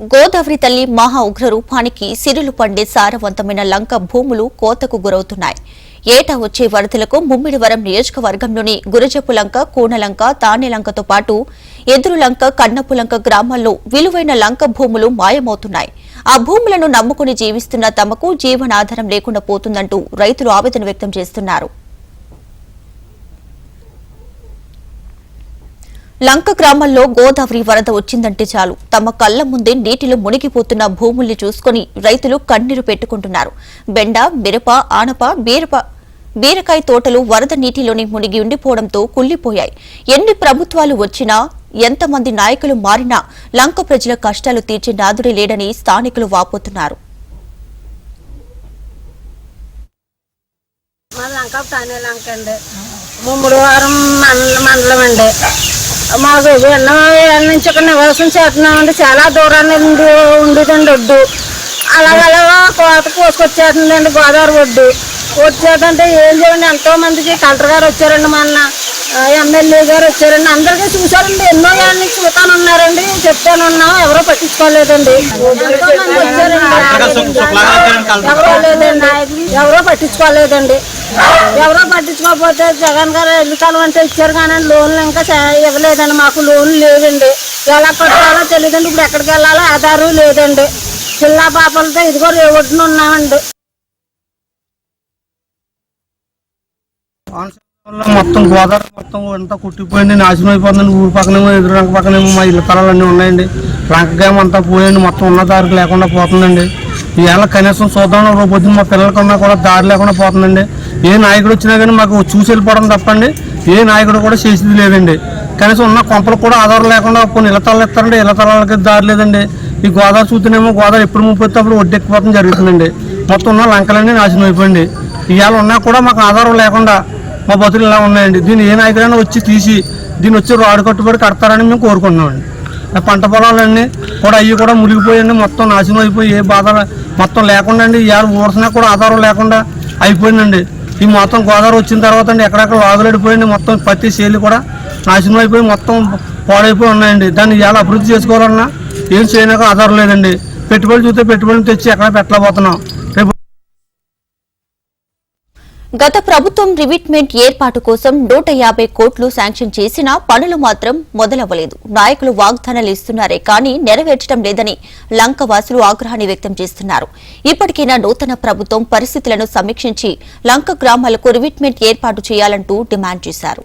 గోదావరి తల్లి మహా ఉగ్ర రూపానికి సిరులు పండే సారవంతమైన లంక భూములు కోతకు గురవుతున్నాయి. ఏటా వచ్చే వరదలకు ముమ్మిడివరం నియోజకవర్గంలోని గురజపు లంక కూనలంక తాణెలంకతో పాటు ఎదురులంక కన్నపులంక గ్రామాల్లో విలువైన లంక భూములు మాయమవుతున్నాయి. ఆ భూములను నమ్ముకుని జీవిస్తున్న తమకు జీవనాధారం లేకుండా పోతుందంటూ రైతులు ఆవేదన వ్యక్తం చేస్తున్నారు. లంక గ్రామంలో గోదావరి వరద వచ్చిందంటే చాలు. తమ కళ్ళ ముందే నీటిలో మునిగిపోతున్న భూముల్ని చూసుకుని రైతులు కన్నీరు పెట్టుకుంటున్నారు. బెండ మిరప ఆనప బీరప బీరకాయ తోటలు వరద నీటిలోని మునిగి ఉండిపోవడంతో కుళ్ళిపోయాయి ఎన్ని ప్రభుత్వాలు వచ్చినా ఎంతమంది నాయకులు మారినా లంక ప్రజల కష్టాలు తీర్చే నాదుడే లేడని స్థానికులు వాపోతున్నారు. లంక లంక అండి. మండలం అండి. మాకు ఎన్నో నుంచి ఇక్కడ నివాసం చేస్తున్నామండి చాలా దూరాన్ని ఉండి ఉండేదండి ఒడ్డు. అలాగలా కోత కోసుకొచ్చేస్తుందండి గోదావరి ఒడ్డు. వచ్చేదంటే ఏం చేయండి ఎంతో మందికి కలెక్టర్ గారు వచ్చారండి మొన్న. ఎమ్మెల్యే గారు వచ్చారండి. అందరికీ చూసారండి ఎన్నో నుంచి చూతాను ఉన్నారండి. చెప్తాను ఉన్నాం. ఎవరో పట్టించుకోలేదండి. ఎంతో మంది వచ్చారండి. ఎవరో పట్టించుకోలేదండి. ఎవరో పట్టించుకోకపోతే జగన్ గారు ఎన్నికలు అంటే ఇచ్చారు కానీ లోన్లు ఇంకా ఇవ్వలేదండి. మాకు లోన్లు లేదండి. ఎలా కట్టాలో తెలియదండి ఇప్పుడు ఎక్కడికి వెళ్ళాలో ఆధారు లేదండి. పిల్ల పాపలతో ఇదిగో రేవొట్టున ఉన్నామండి. మొత్తం గోదావరి మొత్తం అంతా కుట్టిపోయింది. నాశనం అయిపోతుంది ఊరు పక్కనేమో ఎదురు పక్కనేమో మా ఇల్లు తలాలన్నీ ఉన్నాయండి. రంకగాయం అంతా పోయండి మొత్తం ఉన్న దారికి లేకుండా పోతుందండి. ఇవాళ కనీసం చూద్దాం రేపు పొద్దున్న మా పిల్లలకన్నా కూడా దారి లేకుండా పోతుందండి. ఏ నాయకుడు వచ్చినా కానీ మాకు చూసి వెళ్ళిపోవడం తప్పండి. ఏ నాయకుడు కూడా చేసేది లేదండి. కనీసం ఉన్న కొంపలు కూడా ఆధారం లేకుండా కొన్ని ఇళ్ళతలు ఇస్తారండి. ఇళ్ళతలకి దారి లేదండి. ఈ గోదావరి చూస్తేనేమో గోదావరి ఎప్పుడు ముప్పొస్తే అప్పుడు ఒడ్డెక్కిపోవడం జరుగుతుందండి. మొత్తం ఉన్న లంకలన్నీ నాశనం అయిపోయింది. ఇవాళ ఉన్నా కూడా మాకు ఆధారం లేకుండా మా బతులు ఇలా ఉన్నాయండి. దీన్ని ఏ నాయకుడైనా వచ్చి తీసి దీన్ని వచ్చి రాడు కట్టుబడి కడతారని మేము కోరుకుంటున్నామండి. పంట పొలాలన్నీ కూడా అవి కూడా మునిగిపోయండి మొత్తం నాశనం అయిపోయి ఏ బాధ మొత్తం లేకుండా అండి. ఇవాళ ఊరసినా కూడా ఆధారం లేకుండా అయిపోయిందండి. ఈ మొత్తం గోదావరి వచ్చిన తర్వాత అండి ఎక్కడెక్కడ వాదులడిపోయింది మొత్తం పత్తి చేలు కూడా నాశనం అయిపోయి మొత్తం పాడైపోయి ఉన్నాయండి. దాన్ని ఇవాళ అభివృద్ధి చేసుకోవాలన్నా ఏం చేయడానికి ఆధారం లేదండి. పెట్టుబడి చూస్తే పెట్టుబడులు తెచ్చి ఎక్కడ పెట్టలేకపోతున్నాం. గత ప్రభుత్వం రివిట్మెంట్ ఏర్పాటు కోసం నూట యాభై కోట్లు శాంక్షన్ చేసినా పనులు మాత్రం మొదలవ్వలేదు. నాయకులు వాగ్దానాలు ఇస్తున్నారే కానీ నెరవేర్చడం లేదని లంకవాసులు ఆగ్రహాన్ని వ్యక్తం చేస్తున్నారు. ఇప్పటికైనా నూతన ప్రభుత్వం పరిస్థితులను సమీక్షించి లంక గ్రామాలకు రివిట్మెంట్ ఏర్పాటు చేయాలంటూ డిమాండ్ చేశారు.